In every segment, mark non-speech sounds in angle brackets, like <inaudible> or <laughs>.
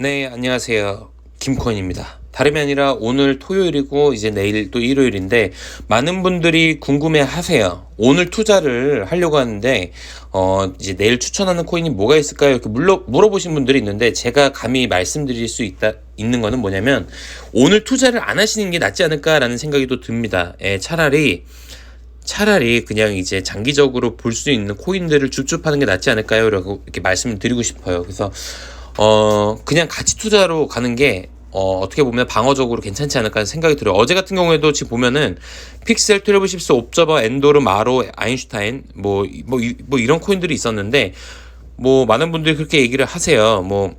네, 안녕하세요. 김코인입니다. 다름이 아니라 오늘 토요일이고 이제 내일 또 일요일인데 많은 분들이 궁금해 하세요. 오늘 투자를 하려고 하는데 어 이제 내일 추천하는 코인이 뭐가 있을까요? 이렇게 물러, 물어보신 분들이 있는데 제가 감히 말씀드릴 수 있다 있는 거는 뭐냐면 오늘 투자를 안 하시는 게 낫지 않을까라는 생각이 또 듭니다. 예, 차라리 차라리 그냥 이제 장기적으로 볼 수 있는 코인들을 줍줍하는 게 낫지 않을까요? 라고 이렇게 말씀을 드리고 싶어요. 그래서 어 그냥 가치 투자로 가는 게 어, 어떻게 보면 방어적으로 괜찮지 않을까 생각이 들어요. 어제 같은 경우에도 지금 보면은 픽셀, 트래블 십스, 옵저버, 엔도르, 마로, 아인슈타인 뭐, 뭐, 이- 뭐 이런 코인들이 있었는데 뭐 많은 분들이 그렇게 얘기를 하세요. 뭐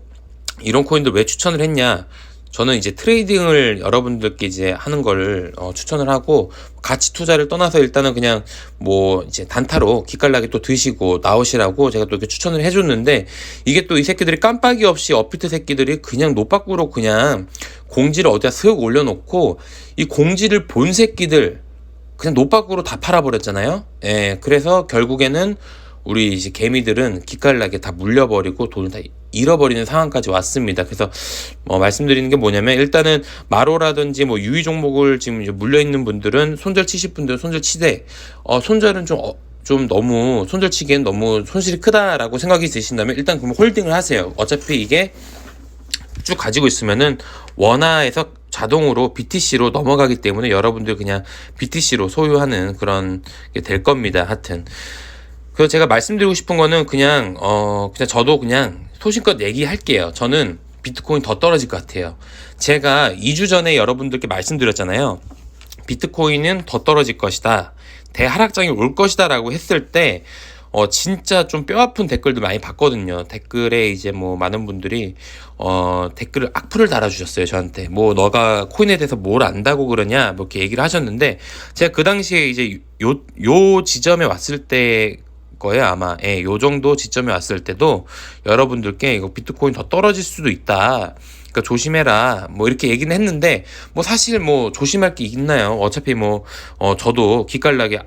이런 코인들 왜 추천을 했냐? 저는 이제 트레이딩을 여러분들께 이제 하는 걸 어, 추천을 하고 가치 투자를 떠나서 일단은 그냥 뭐 이제 단타로 기깔나게 또 드시고 나오시라고 제가 또 이렇게 추천을 해줬는데 이게 또 이 새끼들이 깜빡이 없이 어피트 새끼들이 그냥 노빠꾸로 그냥 공지를 어디다 슥 올려놓고 이 공지를 본 새끼들 그냥 노빠꾸로 다 팔아버렸잖아요. 예, 그래서 결국에는 우리 이제 개미들은 기깔나게 다 물려버리고 돈을 다 잃어버리는 상황까지 왔습니다. 그래서 뭐 말씀드리는 게 뭐냐면 일단은 마로라든지 뭐 유의 종목을 지금 이제 물려 있는 분들은 손절 치실 분들은 손절 치되 어 손절은 좀 어, 좀 너무 손절 치기엔 너무 손실이 크다라고 생각이 드신다면 일단 그럼 홀딩을 하세요. 어차피 이게 쭉 가지고 있으면은 원화에서 자동으로 BTC로 넘어가기 때문에 여러분들 그냥 BTC로 소유하는 그런 게 될 겁니다. 하여튼. 그래서 제가 말씀드리고 싶은 거는 그냥 어 그냥 저도 그냥 소신껏 얘기할게요. 저는 비트코인 더 떨어질 것 같아요. 제가 2주 전에 여러분들께 말씀드렸잖아요. 비트코인은 더 떨어질 것이다. 대하락장이 올 것이다 라고 했을 때 어, 진짜 좀 뼈아픈 댓글도 많이 봤거든요. 댓글에 이제 뭐 많은 분들이, 어, 댓글을 악플을 달아주셨어요, 저한테. 뭐, 너가 코인에 대해서 뭘 안다고 그러냐, 뭐 이렇게 얘기를 하셨는데, 제가 그 당시에 이제 요, 요 지점에 왔을 때, 거예요. 아마 예, 요 정도 지점에 왔을 때도 여러분들께 이거 비트코인 더 떨어질 수도 있다. 그러니까 조심해라. 뭐 이렇게 얘기는 했는데 뭐 사실 뭐 조심할 게 있나요? 어차피 뭐 어 저도 기깔나게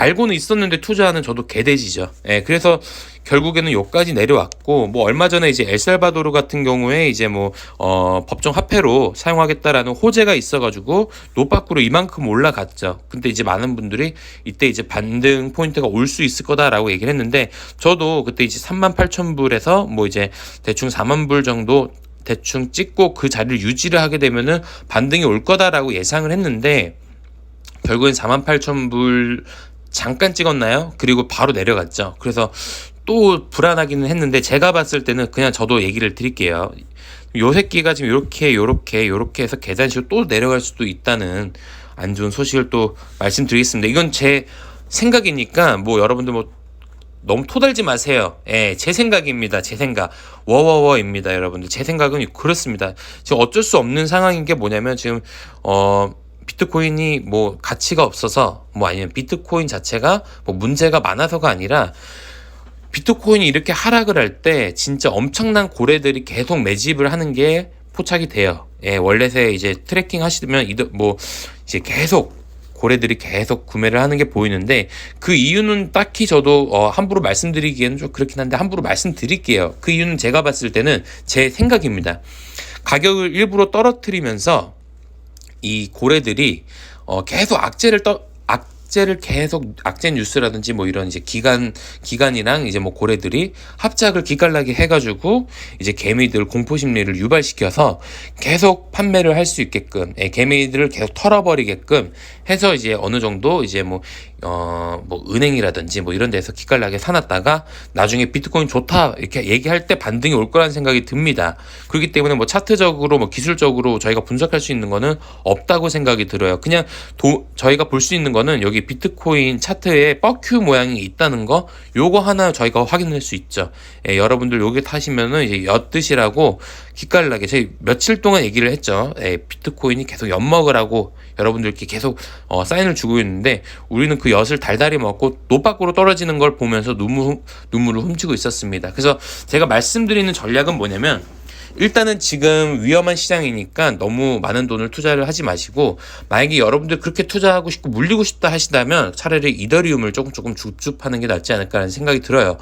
알고는 있었는데 투자하는 저도 개돼지죠. 예, 그래서 결국에는 여기까지 내려왔고, 뭐 얼마 전에 이제 엘살바도르 같은 경우에 이제 뭐, 어, 법정 화폐로 사용하겠다라는 호재가 있어가지고, 노빠꾸로 이만큼 올라갔죠. 근데 이제 많은 분들이 이때 이제 반등 포인트가 올 수 있을 거다라고 얘기를 했는데, 저도 그때 이제 3만 8천 불에서 뭐 이제 대충 4만 불 정도 대충 찍고 그 자리를 유지를 하게 되면은 반등이 올 거다라고 예상을 했는데, 결국엔 4만 8천 불 잠깐 찍었나요? 그리고 바로 내려갔죠. 그래서 또 불안하기는 했는데 제가 봤을 때는 그냥 저도 얘기를 드릴게요. 요 새끼가 지금 요렇게 요렇게 요렇게 해서 계단식으로 또 내려갈 수도 있다는 안 좋은 소식을 또 말씀드리겠습니다. 이건 제 생각이니까 뭐 여러분들 뭐 너무 토달지 마세요. 예, 제 생각입니다. 제 생각. 워워워입니다, 여러분들. 제 생각은 그렇습니다. 지금 어쩔 수 없는 상황인 게 뭐냐면 지금 어 비트코인이 뭐 가치가 없어서 뭐 아니면 비트코인 자체가 뭐 문제가 많아서가 아니라 비트코인이 이렇게 하락을 할 때 진짜 엄청난 고래들이 계속 매집을 하는 게 포착이 돼요. 예, 원래세 이제 트래킹 하시면 이더 뭐 이제 계속 고래들이 계속 구매를 하는 게 보이는데 그 이유는 딱히 저도 어, 함부로 말씀드리기에는 좀 그렇긴 한데 함부로 말씀드릴게요. 그 이유는 제가 봤을 때는 제 생각입니다. 가격을 일부러 떨어뜨리면서 이 고래들이 어 계속 악재를 떠 악재를 계속 악재 뉴스라든지 뭐 이런 이제 기간 기간이랑 이제 뭐 고래들이 합작을 기깔나게 해가지고 이제 개미들 공포 심리를 유발시켜서 계속 판매를 할 수 있게끔 예, 개미들을 계속 털어버리게끔 해서 이제 어느 정도 이제 뭐 어, 뭐, 은행이라든지 뭐 이런 데서 기깔나게 사놨다가 나중에 비트코인 좋다 이렇게 얘기할 때 반등이 올 거라는 생각이 듭니다. 그렇기 때문에 뭐 차트적으로 뭐 기술적으로 저희가 분석할 수 있는 거는 없다고 생각이 들어요. 그냥 도, 저희가 볼 수 있는 거는 여기 비트코인 차트에 뻑큐 모양이 있다는 거 요거 하나 저희가 확인할 수 있죠. 예, 여러분들 요게 타시면은 이제 엿드시라고 기깔나게 저희 며칠 동안 얘기를 했죠. 예, 비트코인이 계속 엿먹으라고 여러분들께 계속 어, 사인을 주고 있는데 우리는 그 엿을 달달이 먹고 노 밖으로 떨어지는 걸 보면서 눈물, 눈물을 훔치고 있었습니다. 그래서 제가 말씀드리는 전략은 뭐냐면 일단은 지금 위험한 시장이니까 너무 많은 돈을 투자를 하지 마시고 만약에 여러분들 그렇게 투자하고 싶고 물리고 싶다 하신다면 차라리 이더리움을 조금 조금 줍줍 하는 게 낫지 않을까라는 생각이 들어요.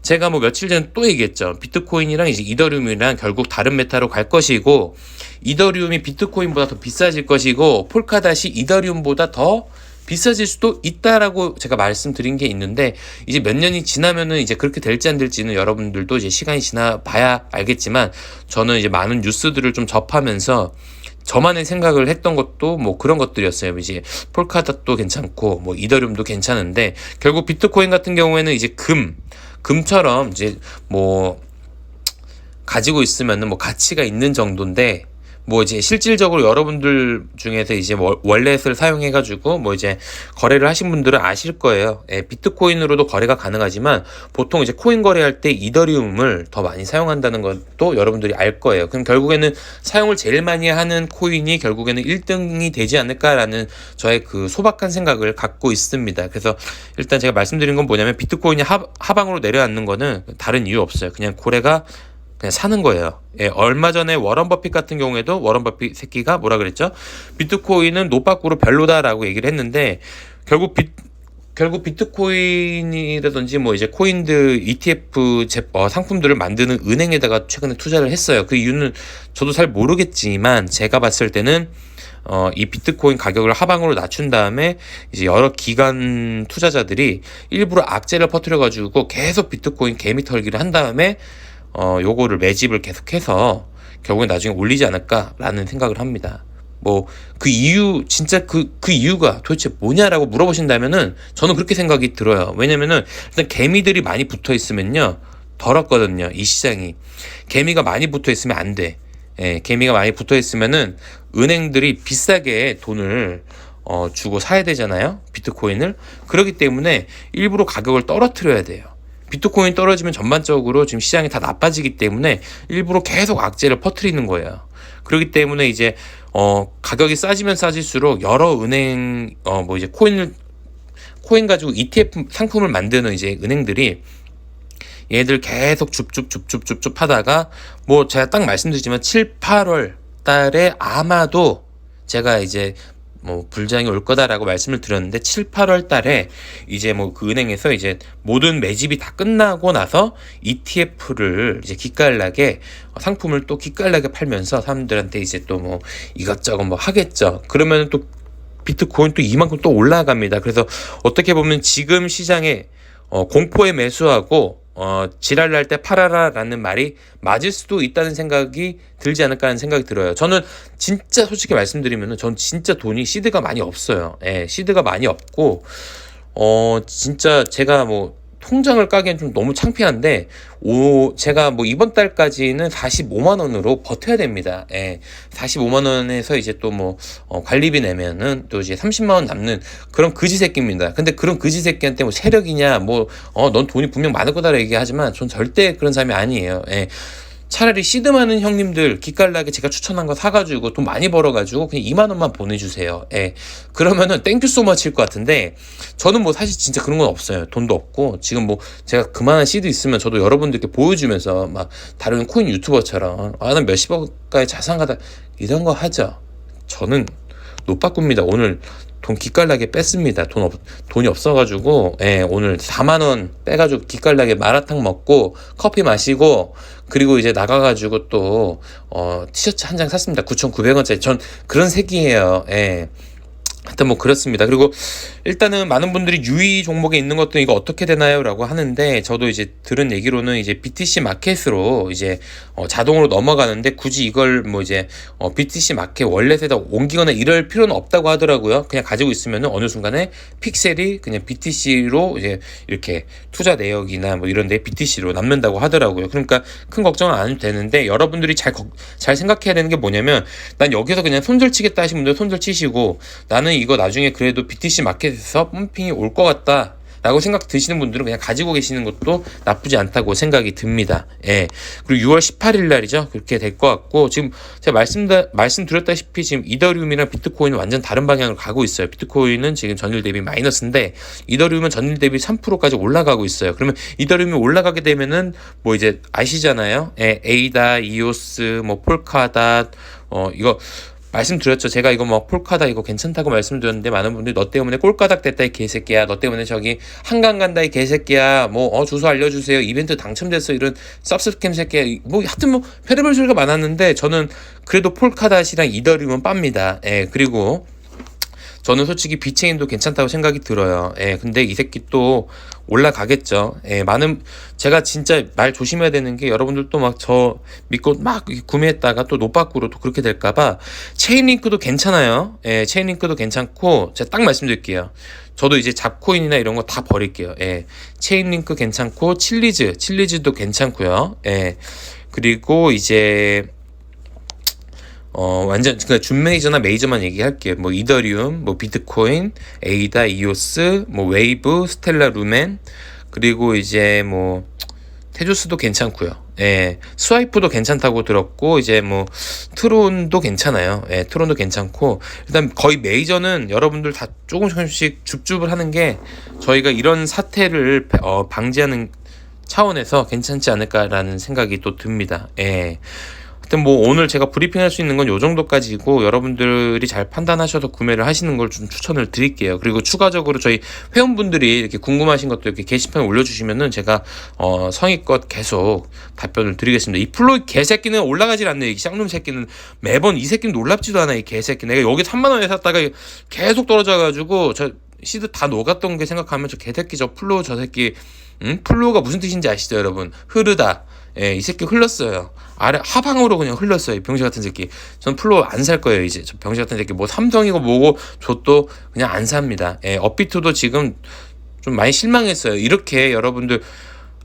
제가 뭐 며칠 전에 또 얘기했죠. 비트코인이랑 이제 이더리움이랑 결국 다른 메타로 갈 것이고 이더리움이 비트코인보다 더 비싸질 것이고 폴카닷이 이더리움보다 더 비싸질 수도 있다라고 제가 말씀드린 게 있는데 이제 몇 년이 지나면은 이제 그렇게 될지 안 될지는 여러분들도 이제 시간이 지나 봐야 알겠지만 저는 이제 많은 뉴스들을 좀 접하면서 저만의 생각을 했던 것도 뭐 그런 것들이었어요. 이제 폴카닷도 괜찮고 뭐 이더리움도 괜찮은데 결국 비트코인 같은 경우에는 이제 금 금처럼 이제 뭐 가지고 있으면은 뭐 가치가 있는 정도인데 뭐 이제 실질적으로 여러분들 중에서 이제 월- 월렛을 사용해 가지고 뭐 이제 거래를 하신 분들은 아실 거예요. 예, 비트코인으로도 거래가 가능하지만 보통 이제 코인 거래할 때 이더리움을 더 많이 사용한다는 것도 여러분들이 알 거예요. 그럼 결국에는 사용을 제일 많이 하는 코인이 결국에는 1등이 되지 않을까라는 저의 그 소박한 생각을 갖고 있습니다. 그래서 일단 제가 말씀드린 건 뭐냐면 비트코인이 하, 하방으로 내려앉는 거는 다른 이유 없어요. 그냥 고래가 그냥 사는 거예요. 예, 얼마 전에 워런 버핏 같은 경우에도 워런 버핏 새끼가 뭐라 그랬죠? 비트코인은 노빠꾸로 별로다라고 얘기를 했는데 결국 비, 결국 비트코인이라든지 뭐 이제 코인들 ETF 제, 어, 상품들을 만드는 은행에다가 최근에 투자를 했어요. 그 이유는 저도 잘 모르겠지만 제가 봤을 때는 어, 이 비트코인 가격을 하방으로 낮춘 다음에 이제 여러 기관 투자자들이 일부러 악재를 퍼뜨려 가지고 계속 비트코인 개미 털기를 한 다음에 어, 요거를 매집을 계속해서 결국에 나중에 올리지 않을까라는 생각을 합니다. 뭐 그 이유 진짜 그그 이유가 도대체 뭐냐라고 물어보신다면은 저는 그렇게 생각이 들어요. 왜냐면은 일단 개미들이 많이 붙어 있으면요 더럽거든요 이 시장이 개미가 많이 붙어 있으면 안 돼. 예, 개미가 많이 붙어 있으면은 은행들이 비싸게 돈을 어, 주고 사야 되잖아요 비트코인을 그렇기 때문에 일부러 가격을 떨어뜨려야 돼요. 비트코인 떨어지면 전반적으로 지금 시장이 다 나빠지기 때문에 일부러 계속 악재를 퍼뜨리는 거예요. 그렇기 때문에 이제 어 가격이 싸지면 싸질수록 여러 은행 어 뭐 이제 코인을 코인 가지고 ETF 상품을 만드는 이제 은행들이 얘들 계속 줍줍줍줍줍줍 하다가 뭐 제가 딱 말씀드리지만 7, 8월 달에 아마도 제가 이제 뭐 불장이 올 거다라고 말씀을 드렸는데 7, 8월 달에 이제 뭐 그 은행에서 이제 모든 매집이 다 끝나고 나서 ETF를 이제 기깔나게 상품을 또 기깔나게 팔면서 사람들한테 이제 또 뭐 이것저것 뭐 하겠죠. 그러면 또 비트코인 또 이만큼 또 올라갑니다. 그래서 어떻게 보면 지금 시장에 어, 공포에 매수하고 어, 지랄 날 때 팔아라라는 말이 맞을 수도 있다는 생각이 들지 않을까 하는 생각이 들어요. 저는 진짜 솔직히 말씀드리면은 전 진짜 돈이 시드가 많이 없어요. 예, 시드가 많이 없고 어 진짜 제가 뭐 통장을 까기엔 좀 너무 창피한데 오 제가 뭐 이번 달까지는 45만 원으로 버텨야 됩니다. 예. 45만 원에서 이제 또뭐 어, 관리비 내면은 또 이제 30만 원 남는 그런 그지 새끼입니다. 근데 그런 그지 새끼한테 뭐 세력이냐 뭐어넌 돈이 분명 많을 거다라고 얘기하지만 전 절대 그런 사람이 아니에요. 예. 차라리 시드 많은 형님들 기깔나게 제가 추천한 거 사가지고 돈 많이 벌어가지고 그냥 2만 원만 보내주세요. 예. 그러면은 땡큐 소머치일 것 같은데 저는 뭐 사실 진짜 그런 건 없어요. 돈도 없고 지금 뭐 제가 그만한 시드 있으면 저도 여러분들께 보여주면서 막 다른 코인 유튜버처럼 아 난 몇십억 가의 자산 가다 이런 거 하죠. 저는 노빠꾸입니다. 오늘 돈 기깔나게 뺐습니다. 돈 없, 돈이 없어가지고, 예, 오늘 4만원 빼가지고 기깔나게 마라탕 먹고, 커피 마시고, 그리고 이제 나가가지고 또, 어, 티셔츠 한 장 샀습니다. 9,900원짜리. 전 그런 색이에요. 예. 하여튼 뭐 그렇습니다. 그리고 일단은 많은 분들이 유의 종목에 있는 것도 이거 어떻게 되나요? 라고 하는데 저도 이제 들은 얘기로는 이제 BTC 마켓으로 이제 어 자동으로 넘어가는데 굳이 이걸 뭐 이제 어 BTC 마켓 월렛에다 옮기거나 이럴 필요는 없다고 하더라고요. 그냥 가지고 있으면은 어느 순간에 픽셀이 그냥 BTC로 이제 이렇게 투자 내역이나 뭐 이런 데 BTC로 남는다고 하더라고요. 그러니까 큰 걱정은 안 되는데 여러분들이 잘, 걱- 잘 생각해야 되는 게 뭐냐면 난 여기서 그냥 손절 치겠다 하신 분들 손절 치시고 나는 이거 나중에 그래도 BTC 마켓에서 펌핑이 올 것 같다. 라고 생각 드시는 분들은 그냥 가지고 계시는 것도 나쁘지 않다고 생각이 듭니다. 예. 그리고 6월 18일 날이죠. 그렇게 될 것 같고 지금 제가 말씀 말씀드렸다시피 지금 이더리움이랑 비트코인은 완전 다른 방향으로 가고 있어요. 비트코인은 지금 전일 대비 마이너스인데 이더리움은 전일 대비 3%까지 올라가고 있어요. 그러면 이더리움이 올라가게 되면은 뭐 이제 아시잖아요. 예, 에이다, 이오스, 뭐 폴카닷 어 이거 말씀드렸죠. 제가 이거 뭐 폴카다 이거 괜찮다고 말씀드렸는데 많은 분들이 너 때문에 꼴가닥 됐다 이 개새끼야. 너 때문에 저기 한강 간다 이 개새끼야. 뭐 어 주소 알려주세요. 이벤트 당첨됐어 이런 쌉스캠 새끼야. 뭐 하여튼 뭐 별의별 소리가 많았는데 저는 그래도 폴카닷이랑 이더리움은 빱니다. 예 그리고 저는 솔직히 비체인도 괜찮다고 생각이 들어요. 예, 근데 이 새끼 또 올라가겠죠. 예, 많은 제가 진짜 말 조심해야 되는 게 여러분들도 막 저 믿고 막 구매했다가 또 노빠꾸로 또 그렇게 될까봐 체인링크도 괜찮아요. 예, 체인링크도 괜찮고 제가 딱 말씀드릴게요. 저도 이제 잡코인이나 이런 거 다 버릴게요. 예, 체인링크 괜찮고 칠리즈, 칠리즈도 괜찮고요. 예, 그리고 이제 어 완전 그러니까 준 메이저나 메이저만 얘기할게요. 뭐 이더리움, 뭐 비트코인, 에이다, 이오스, 뭐 웨이브, 스텔라 루멘 그리고 이제 뭐 테조스도 괜찮고요. 예, 스와이프도 괜찮다고 들었고 이제 뭐 트론도 괜찮아요. 예, 트론도 괜찮고 일단 거의 메이저는 여러분들 다 조금씩 조금씩 줍줍을 하는 게 저희가 이런 사태를 어, 방지하는 차원에서 괜찮지 않을까라는 생각이 또 듭니다. 예. 하여튼 뭐 오늘 제가 브리핑할 수 있는 건 요 정도까지고 여러분들이 잘 판단하셔서 구매를 하시는 걸 좀 추천을 드릴게요. 그리고 추가적으로 저희 회원분들이 이렇게 궁금하신 것도 이렇게 게시판에 올려주시면은 제가 어 성의껏 계속 답변을 드리겠습니다. 이 플로이 개새끼는 올라가질 않네. 이 쌍놈 새끼는 매번 이 새끼는 놀랍지도 않아. 이 개새끼. 내가 여기 3만 원에 샀다가 계속 떨어져가지고 저 시드 다 녹았던 게 생각하면 저 개새끼 저 플로 저 새끼 응? 플로가 무슨 뜻인지 아시죠 여러분? 흐르다. 예, 이 새끼 흘렀어요. 아래 하방으로 그냥 흘렀어요. 이 병신 같은 새끼. 전 플로 안 살 거예요. 이제 저 병신 같은 새끼 뭐 삼성이고 뭐고 저도 그냥 안 삽니다. 예, 업비트도 지금 좀 많이 실망했어요. 이렇게 여러분들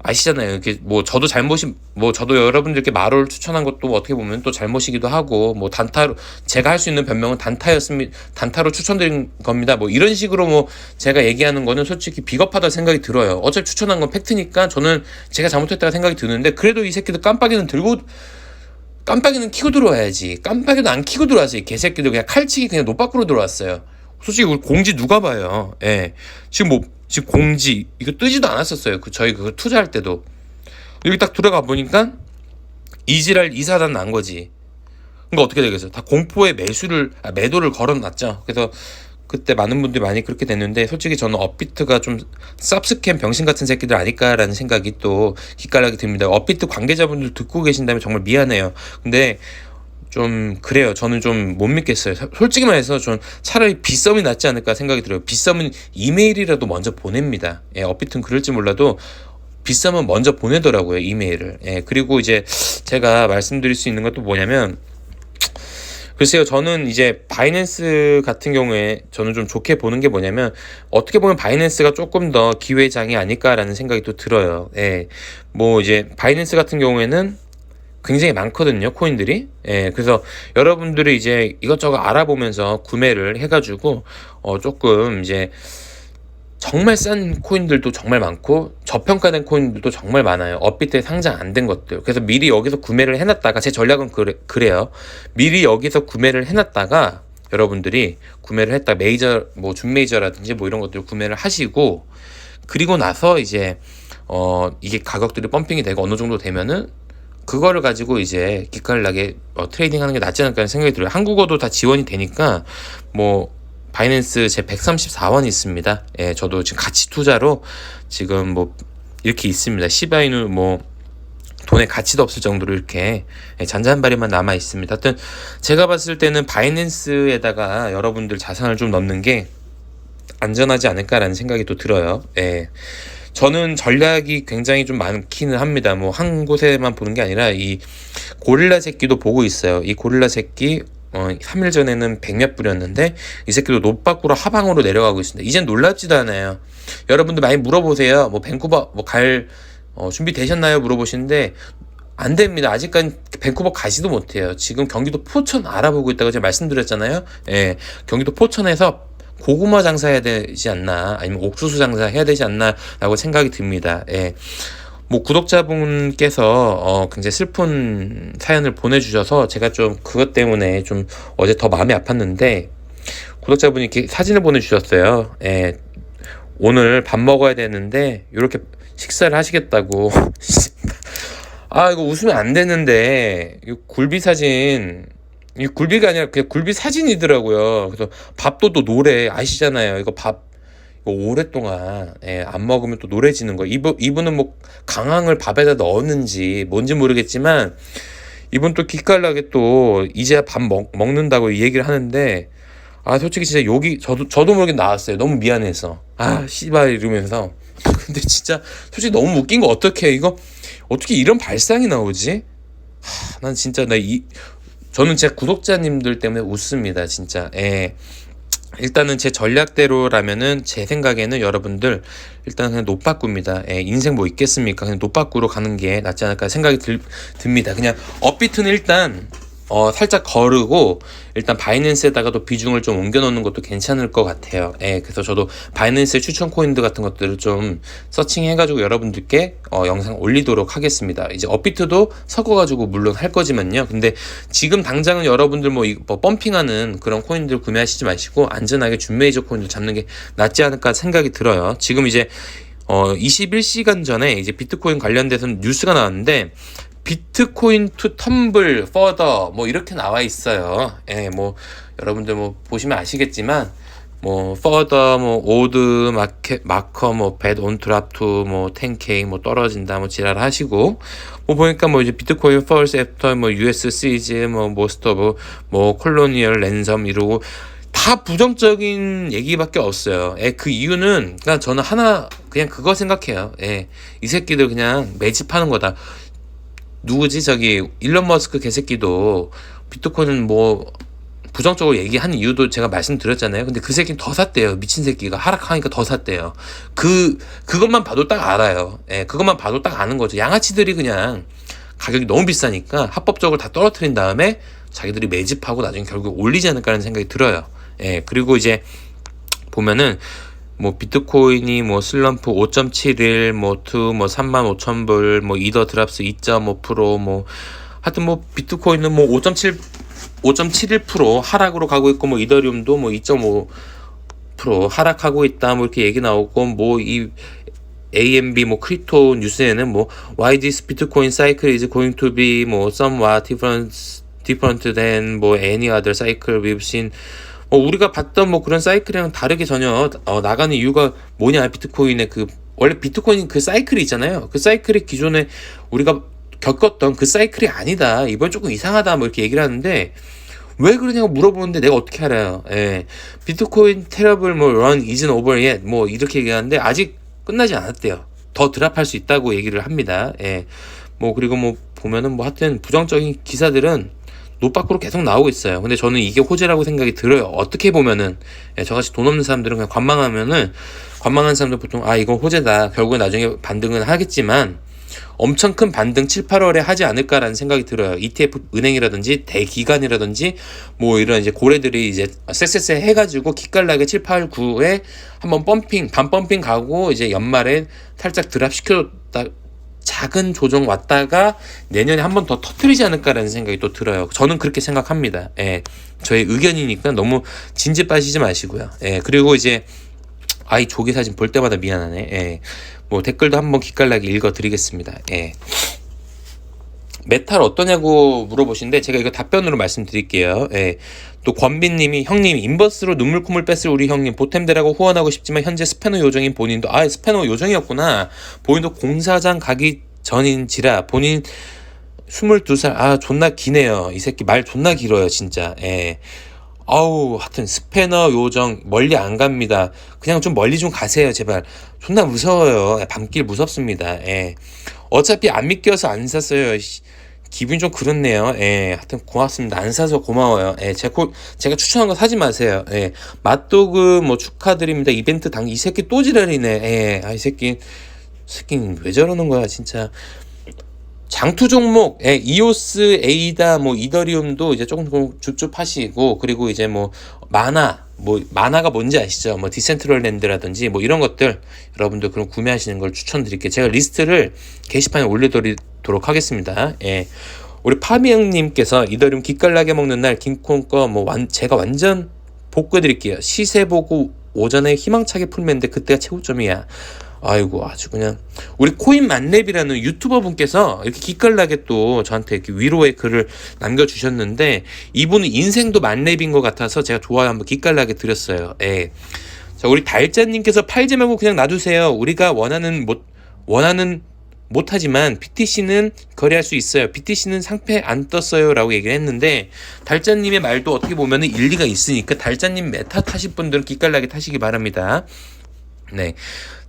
아시잖아요. 이렇게 뭐 저도 잘못이 뭐 저도 여러분들께 마루를 추천한 것도 어떻게 보면 또 잘못이기도 하고 뭐 단타로 제가 할 수 있는 변명은 단타였습니다. 단타로 추천드린 겁니다. 뭐 이런 식으로 뭐 제가 얘기하는 거는 솔직히 비겁하다 생각이 들어요. 어차피 추천한 건 팩트니까 저는 제가 잘못했다고 생각이 드는데 그래도 이 새끼들 깜빡이는 들고 깜빡이는 키고 들어와야지. 깜빡이도 안 키고 들어왔어요. 이 개새끼들 그냥 칼치기 그냥 노 밖으로 들어왔어요. 솔직히 우리 공지 누가 봐요. 예. 지금 뭐 지금 공지 이거 뜨지도 않았었어요. 그 저희 그 투자할 때도 여기 딱 들어가 보니까 이지랄 이사단 난 거지. 그러니까 어떻게 되겠어요? 다 공포의 매수를 아, 매도를 걸어놨죠. 그래서 그때 많은 분들이 많이 그렇게 됐는데 솔직히 저는 업비트가 좀 쌉스캠 병신 같은 새끼들 아닐까라는 생각이 또 기깔나게 듭니다. 업비트 관계자분들 듣고 계신다면 정말 미안해요. 근데 좀 그래요. 저는 좀 못 믿겠어요. 사- 솔직히 말해서 전 차라리 빗썸이 낫지 않을까 생각이 들어요. 빗썸은 이메일이라도 먼저 보냅니다. 예, 업비트는 그럴지 몰라도 빗썸은 먼저 보내더라고요. 이메일을. 예, 그리고 이제 제가 말씀드릴 수 있는 것도 뭐냐면 글쎄요, 저는 이제 바이낸스 같은 경우에 저는 좀 좋게 보는 게 뭐냐면 어떻게 보면 바이낸스가 조금 더 기회장이 아닐까라는 생각이 또 들어요. 예. 뭐 이제 바이낸스 같은 경우에는 굉장히 많거든요, 코인들이. 예. 그래서 여러분들이 이제 이것저것 알아보면서 구매를 해가지고 어 조금 이제 정말 싼 코인들도 정말 많고 저평가된 코인들도 정말 많아요. 업비트에 상장 안 된 것들. 그래서 미리 여기서 구매를 해놨다가 제 전략은 그래, 그래요. 미리 여기서 구매를 해놨다가 여러분들이 구매를 했다 메이저 뭐 준메이저라든지 뭐 이런 것들 구매를 하시고 그리고 나서 이제 어 이게 가격들이 펌핑이 되고 어느 정도 되면은 그거를 가지고 이제 기깔 나게 어, 트레이딩 하는 게 낫지 않을까 하는 생각이 들어요. 한국어도 다 지원이 되니까 뭐 바이낸스 제 134원 있습니다. 예, 저도 지금 가치 투자로 지금 뭐 이렇게 있습니다. 시바이누 뭐 돈의 가치도 없을 정도로 이렇게 예, 잔잔바리만 남아 있습니다. 하여튼 제가 봤을 때는 바이낸스에다가 여러분들 자산을 좀 넣는 게 안전하지 않을까라는 생각이 또 들어요. 예. 저는 전략이 굉장히 좀 많기는 합니다. 뭐 한 곳에만 보는 게 아니라 이 고릴라 새끼도 보고 있어요. 이 고릴라 새끼 어, 3일 전에는 백몇 불이었는데 이 새끼도 노밖으로 하방으로 내려가고 있습니다. 이젠 놀랍지도 않아요. 여러분들 많이 물어보세요. 뭐 밴쿠버 뭐갈 어, 준비 되셨나요? 물어보시는데 안 됩니다. 아직까지 밴쿠버 가지도 못해요. 지금 경기도 포천 알아보고 있다고 제가 말씀드렸잖아요. 예, 경기도 포천에서 고구마 장사해야 되지 않나 아니면 옥수수 장사해야 되지 않나라고 생각이 듭니다. 예. 뭐 구독자분께서 어 굉장히 슬픈 사연을 보내주셔서 제가 좀 그것 때문에 좀 어제 더 마음이 아팠는데 구독자분이 이렇게 사진을 보내주셨어요. 예. 오늘 밥 먹어야 되는데 이렇게 식사를 하시겠다고. <laughs> 아 이거 웃으면 안 되는데 이 굴비 사진 이 굴비가 아니라 그냥 굴비 사진이더라고요. 그래서 밥도 또 노래 아시잖아요. 이거 밥 이거 오랫동안 예, 안 먹으면 또 노래지는 거. 이분 이분은 뭐 강황을 밥에다 넣었는지 뭔지 모르겠지만 이분 또 기깔나게 또 이제 밥 먹, 먹는다고 이 얘기를 하는데 아 솔직히 진짜 욕이 저도 저도 모르게 나왔어요. 너무 미안해서 아 씨발 이러면서 <laughs> 근데 진짜 솔직히 너무 웃긴 거 어떡해 이거 어떻게 이런 발상이 나오지? 하, 난 진짜 나 이 저는 제 구독자님들 때문에 웃습니다 진짜 예. 일단은 제 전략대로라면은 제 생각에는 여러분들 일단 그냥 노빠꾸입니다. 예, 인생 뭐 있겠습니까? 그냥 노빠꾸로 가는 게 낫지 않을까 생각이 들, 듭니다. 그냥 업비트는 일단 어, 살짝 거르고 일단 바이낸스에다가도 비중을 좀 옮겨 놓는 것도 괜찮을 것 같아요. 예, 그래서 저도 바이낸스 추천 코인들 같은 것들을 좀 서칭해 가지고 여러분들께 어, 영상 올리도록 하겠습니다. 이제 업비트도 섞어 가지고 물론 할 거지만요. 근데 지금 당장은 여러분들 뭐, 이, 뭐 펌핑하는 그런 코인들 구매하시지 마시고 안전하게 준메이저 코인들 잡는 게 낫지 않을까 생각이 들어요. 지금 이제 어 21시간 전에 이제 비트코인 관련돼서 뉴스가 나왔는데 비트코인 투 텀블 퍼더 뭐 이렇게 나와 있어요. 예, 뭐 여러분들 뭐 보시면 아시겠지만 뭐 퍼더 뭐 오드 마켓 마커 뭐 배드 온트랍 투뭐 10K 뭐 떨어진다 뭐 지랄 하시고 뭐 보니까 뭐 이제 비트코인 펄스 애프터 뭐 US 시즈 뭐 모스터브 뭐 콜로니얼 랜섬 이러고 다 부정적인 얘기밖에 없어요. 예, 그 이유는 그냥 저는 하나 그냥 그거 생각해요. 예, 이 새끼들 그냥 매집하는 거다. 누구지 저기 일론 머스크 개새끼도 비트코인은 뭐 부정적으로 얘기하는 이유도 제가 말씀드렸잖아요. 근데 그 새끼는 더 샀대요. 미친 새끼가 하락하니까 더 샀대요. 그 그것만 봐도 딱 알아요. 예, 그것만 봐도 딱 아는 거죠. 양아치들이 그냥 가격이 너무 비싸니까 합법적으로 다 떨어뜨린 다음에 자기들이 매집하고 나중에 결국 올리지 않을까라는 생각이 들어요. 예, 그리고 이제 보면은 뭐 비트코인이 뭐 슬럼프 5.71, 뭐2, 뭐 3만 5천 불, 뭐 이더 드랍스 2.5%뭐 하여튼 뭐 비트코인은 뭐 5.7, 5.71% 하락으로 가고 있고 뭐 이더리움도 뭐 2.5% 하락하고 있다 뭐 이렇게 얘기 나오고 뭐 이 AMB 뭐 크립토 뉴스에는 뭐 why this Bitcoin cycle is going to be 뭐 somewhat different different than 뭐 any other cycle we've seen 어, 우리가 봤던 뭐 그런 사이클이랑 다르게 전혀 어, 나가는 이유가 뭐냐 비트코인의 그 원래 비트코인 그 사이클이 있잖아요. 그 사이클이 기존에 우리가 겪었던 그 사이클이 아니다. 이번 조금 이상하다. 뭐 이렇게 얘기를 하는데 왜 그러냐고 물어보는데 내가 어떻게 알아요? 예. 비트코인 테러블 뭐 run isn't 뭐 이렇게 얘기하는데 아직 끝나지 않았대요. 더 드랍할 수 있다고 얘기를 합니다. 예 뭐 그리고 뭐 보면은 뭐 하여튼 부정적인 기사들은 노 밖으로 계속 나오고 있어요. 근데 저는 이게 호재라고 생각이 들어요. 어떻게 보면은 예, 저같이 돈 없는 사람들은 그냥 관망하면은 관망하는 사람들 보통 아 이건 호재다. 결국에 나중에 반등은 하겠지만 엄청 큰 반등 7, 8월에 하지 않을까라는 생각이 들어요. ETF 은행이라든지 대기관이라든지 뭐 이런 이제 고래들이 이제 쎄쎄쎄 해가지고 기깔나게 7, 8, 9에 한번 펌핑, 반 펌핑 가고 이제 연말에 살짝 드랍 시켰다 작은 조정 왔다가 내년에 한 번 더 터트리지 않을까라는 생각이 또 들어요. 저는 그렇게 생각합니다. 예. 저의 의견이니까 너무 진지 빠지지 마시고요. 예. 그리고 이제 아이 조기 사진 볼 때마다 미안하네. 예. 뭐 댓글도 한번 기깔나게 읽어 드리겠습니다. 예. 메탈 어떠냐고 물어보시는데 제가 이거 답변으로 말씀드릴게요. 예. 또 권빈님이 형님 인버스로 눈물 콧물 뺐을 우리 형님 보탬대라고 후원하고 싶지만 현재 스패너 요정인 본인도 아 스패너 요정이었구나. 본인도 공사장 가기 전인지라 본인 22살 아 존나 기네요. 이 새끼 말 존나 길어요 진짜. 예. 아우 하여튼 스패너 요정 멀리 안 갑니다. 그냥 좀 멀리 좀 가세요 제발. 존나 무서워요. 밤길 무섭습니다. 예. 어차피 안 믿겨서 안 샀어요. 씨. 기분이 좀 그렇네요. 예, 하여튼 고맙습니다. 안 사서 고마워요. 예, 제가, 제가 추천한 거 사지 마세요. 예, 맛도그 뭐 축하드립니다. 이벤트 당, 이 새끼 또 지랄이네. 예, 아, 이 새끼, 새끼는 왜 저러는 거야, 진짜. 장투 종목, 예, 이오스, 에이다, 뭐 이더리움도 이제 조금 줍줍하시고 그리고 이제 뭐 마나, 뭐 마나가 뭔지 아시죠? 뭐 디센트럴랜드라든지 뭐 이런 것들 여러분들 그럼 구매하시는 걸 추천드릴게요. 제가 리스트를 게시판에 올려드리도록 하겠습니다. 예. 우리 파미 형님께서 이더리움 기깔나게 먹는 날 김콩 거뭐 완, 제가 완전 복구해드릴게요. 시세 보고 오전에 희망차게 풀면 데 그때가 최고점이야. 아이고 아주 그냥 우리 코인 만렙이라는 유튜버 분께서 이렇게 기깔나게 또 저한테 이렇게 위로의 글을 남겨주셨는데 이분은 인생도 만렙인 것 같아서 제가 좋아요 한번 기깔나게 드렸어요. 예. 자 우리 달자님께서 팔지 말고 그냥 놔두세요. 우리가 원하는 못 원하는 못하지만 BTC는 거래할 수 있어요. BTC는 상패 안 떴어요 라고 얘기를 했는데 달자님의 말도 어떻게 보면 일리가 있으니까 달자님 메타 타실 분들은 기깔나게 타시기 바랍니다. 네.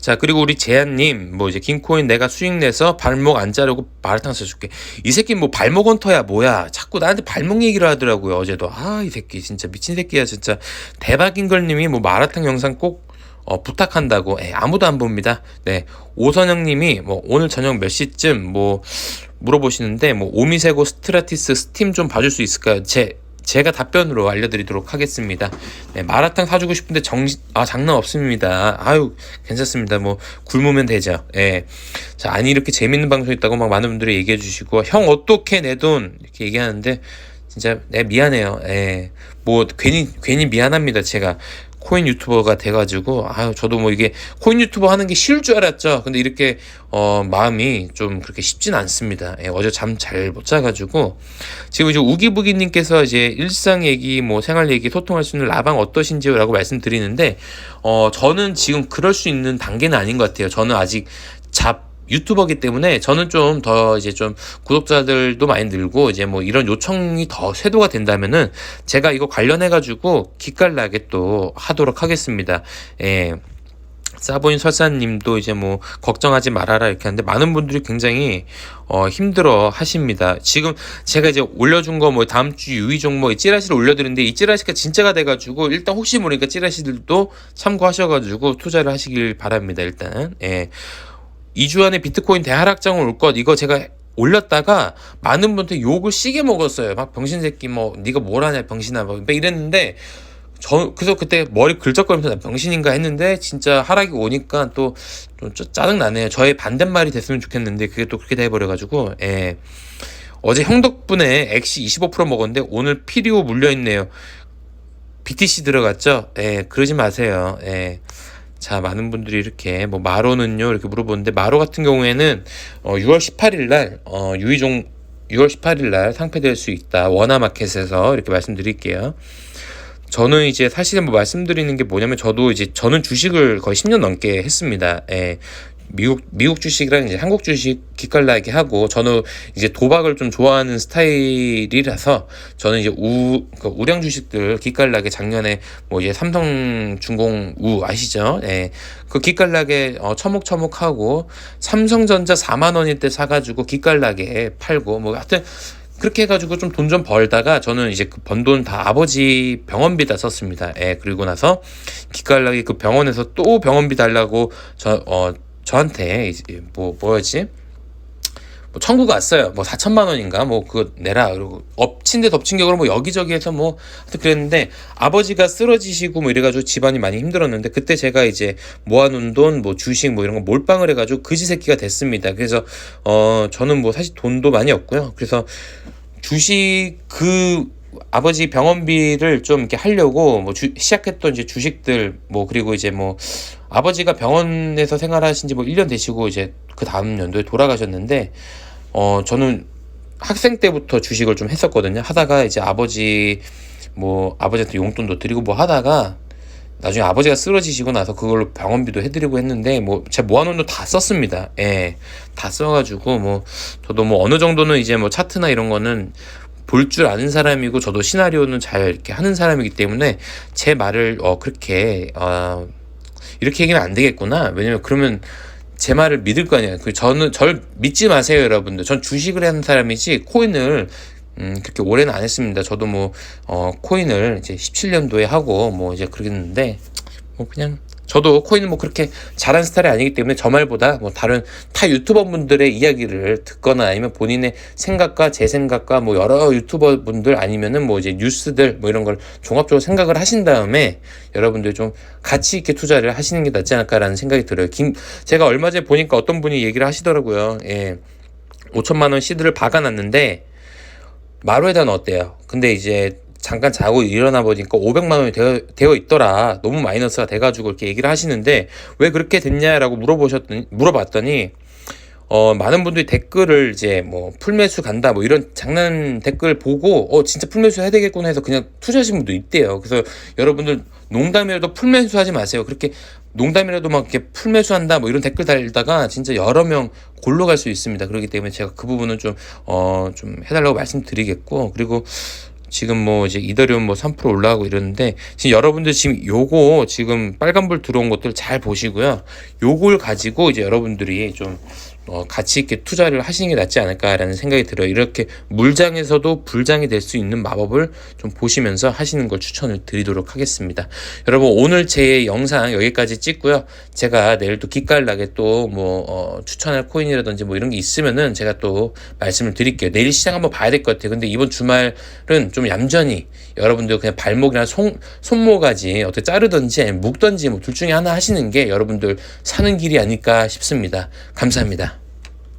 자, 그리고 우리 재한님, 뭐 이제 김코인 내가 수익 내서 발목 안 자르고 마라탕 사줄게. 이 새끼 뭐 발목 언터야, 뭐야. 자꾸 나한테 발목 얘기를 하더라고요, 어제도. 아, 이 새끼 진짜 미친 새끼야, 진짜. 대박인걸 님이 뭐 마라탕 영상 꼭 어, 부탁한다고. 에, 아무도 안 봅니다. 네. 오선영 님이 뭐 오늘 저녁 몇 시쯤 뭐 물어보시는데 뭐 오미세고 스트라티스 스팀 좀 봐줄 수 있을까요? 제 제가 답변으로 알려드리도록 하겠습니다. 네, 마라탕 사주고 싶은데 정신 아 장난 없습니다. 아유 괜찮습니다. 뭐 굶으면 되죠. 예. 자 아니 이렇게 재밌는 방송 있다고 막 많은 분들이 얘기해 주시고 형 어떻게 내 돈 이렇게 얘기하는데 진짜 내 미안해요. 예. 뭐 괜히 괜히 미안합니다. 제가 코인 유튜버가 돼가지고 아유 저도 뭐 이게 코인 유튜버 하는 게 쉬울 줄 알았죠. 근데 이렇게 어 마음이 좀 그렇게 쉽진 않습니다. 예, 어제 잠 잘 못 자가지고 지금 이제 우기부기님께서 이제 일상 얘기 뭐 생활 얘기 소통할 수 있는 라방 어떠신지요라고 말씀드리는데 어 저는 지금 그럴 수 있는 단계는 아닌 것 같아요. 저는 아직 잡 유튜버기 때문에 저는 좀 더 이제 좀 구독자들도 많이 늘고 이제 뭐 이런 요청이 더 쇄도가 된다면은 제가 이거 관련해 가지고 기깔나게 또 하도록 하겠습니다. 예. 사보인 설사님도 이제 뭐 걱정하지 말아라 이렇게 하는데 많은 분들이 굉장히 어 힘들어 하십니다. 지금 제가 이제 올려준 거 뭐 다음 주 유의 종목 찌라시를 올려드렸는데 이 찌라시가 진짜가 돼가지고 일단 혹시 모르니까 찌라시들도 참고하셔가지고 투자를 하시길 바랍니다. 일단 예. 2주 안에 비트코인 대하락장을 올것 이거 제가 올렸다가 많은 분한테 욕을 시게 먹었어요. 막 병신 새끼 뭐 네가 뭘 하냐 병신아 뭐 이랬는데 저 그래서 그때 머리 긁적거리면서 나 병신인가 했는데 진짜 하락이 오니까 또 좀 짜증 나네요. 저의 반대말이 됐으면 좋겠는데 그게 또 그렇게 돼 버려 가지고 예. 어제 형 덕분에 엑시 25% 먹었는데 오늘 피리오 물려 있네요. BTC 들어갔죠? 예, 그러지 마세요. 예. 자, 많은 분들이 이렇게 뭐 마로는요 이렇게 물어보는데 마로 같은 경우에는 어 6월 18일 날 어 유의종 6월 18일 날 상패될 수 있다. 원화마켓에서 이렇게 말씀드릴게요. 저는 이제 사실은 뭐 말씀드리는 게 뭐냐면 저도 이제 저는 주식을 거의 10년 넘게 했습니다. 예. 미국 미국 주식이랑 이제 한국 주식 기깔나게 하고 저는 이제 도박을 좀 좋아하는 스타일이라서 저는 이제 우그 우량 주식들 기깔나게 작년에 뭐 이제 삼성 중공 우 아시죠? 예. 그 기깔나게 어 처목처목하고 삼성전자 4만 원일 때 사가지고 기깔나게 팔고 뭐 하여튼 그렇게 해가지고 좀 돈 좀 벌다가 저는 이제 그 번 돈 다 아버지 병원비 다 썼습니다. 예, 그리고 나서 기깔나게 그 병원에서 또 병원비 달라고 저, 어, 저한테 뭐 뭐였지? 뭐 청구가 왔어요. 뭐 4천만 원인가 뭐 그거 내라. 그리고 엎친 데 덮친 격으로 뭐 여기저기 해서 뭐 하여튼 그랬는데 아버지가 쓰러지시고 뭐 이래가지고 집안이 많이 힘들었는데 그때 제가 이제 모아놓은 돈 뭐 주식 뭐 이런 거 몰빵을 해가지고 그지 새끼가 됐습니다. 그래서 어 저는 뭐 사실 돈도 많이 없고요. 그래서 주식 그 아버지 병원비를 좀 이렇게 하려고 뭐 주, 시작했던 이제 주식들 뭐 그리고 이제 뭐 아버지가 병원에서 생활하신 지 뭐 1년 되시고 이제 그 다음 연도에 돌아가셨는데 어 저는 학생 때부터 주식을 좀 했었거든요. 하다가 이제 아버지 뭐 아버지한테 용돈도 드리고 뭐 하다가 나중에 아버지가 쓰러지시고 나서 그걸로 병원비도 해드리고 했는데 뭐 제 모아놓은 돈 다 썼습니다. 예, 다 써가지고 뭐 저도 뭐 어느 정도는 이제 뭐 차트나 이런 거는 볼 줄 아는 사람이고 저도 시나리오는 잘 이렇게 하는 사람이기 때문에 제 말을 어 그렇게 어 이렇게 얘기는 안 되겠구나. 왜냐면 그러면 제 말을 믿을 거 아니에요. 그 저는 절 믿지 마세요, 여러분들. 전 주식을 하는 사람이지 코인을 음, 그렇게 오래는 안 했습니다. 저도 뭐, 어, 코인을 이제 17년도에 하고, 뭐, 이제 그러겠는데, 뭐, 그냥, 저도 코인을 뭐 그렇게 잘하는 스타일이 아니기 때문에 저 말보다 뭐 다른 타 유튜버 분들의 이야기를 듣거나 아니면 본인의 생각과 제 생각과 뭐 여러 유튜버 분들 아니면은 뭐 이제 뉴스들 뭐 이런 걸 종합적으로 생각을 하신 다음에 여러분들 좀 가치 있게 투자를 하시는 게 낫지 않을까라는 생각이 들어요. 김 제가 얼마 전에 보니까 어떤 분이 얘기를 하시더라고요. 예. 5천만 원 시드를 박아놨는데 마루에다는 어때요? 근데 이제 잠깐 자고 일어나 보니까 500만 원이 되어, 되어 있더라. 너무 마이너스가 돼가지고 이렇게 얘기를 하시는데 왜 그렇게 됐냐라고 물어보셨더니 물어봤더니 어 많은 분들이 댓글을 이제 뭐 풀매수 간다 뭐 이런 장난 댓글 보고 어 진짜 풀매수 해야 되겠구나 해서 그냥 투자하신 분도 있대요. 그래서 여러분들 농담이라도 풀매수 하지 마세요. 그렇게 농담이라도 막 이렇게 풀매수한다 뭐 이런 댓글 달다가 진짜 여러 명 골로 갈 수 있습니다. 그렇기 때문에 제가 그 부분은 좀 어 좀 해달라고 말씀드리겠고 그리고 지금 뭐 이제 이더리움 뭐 3% 올라가고 이러는데 지금 여러분들 지금 요거 지금 빨간불 들어온 것들 잘 보시고요. 요걸 가지고 이제 여러분들이 좀 어, 가치 있게 투자를 하시는 게 낫지 않을까라는 생각이 들어요. 이렇게 물장에서도 불장이 될 수 있는 마법을 좀 보시면서 하시는 걸 추천을 드리도록 하겠습니다. 여러분 오늘 제 영상 여기까지 찍고요. 제가 내일 또 기깔나게 또뭐 어, 추천할 코인이라든지 뭐 이런 게 있으면은 제가 또 말씀을 드릴게요. 내일 시장 한번 봐야 될 것 같아요. 근데 이번 주말은 좀 얌전히 여러분들 그냥 발목이나 손 손모가지 어떻게 자르든지 묶든지 뭐 둘 중에 하나 하시는 게 여러분들 사는 길이 아닐까 싶습니다. 감사합니다.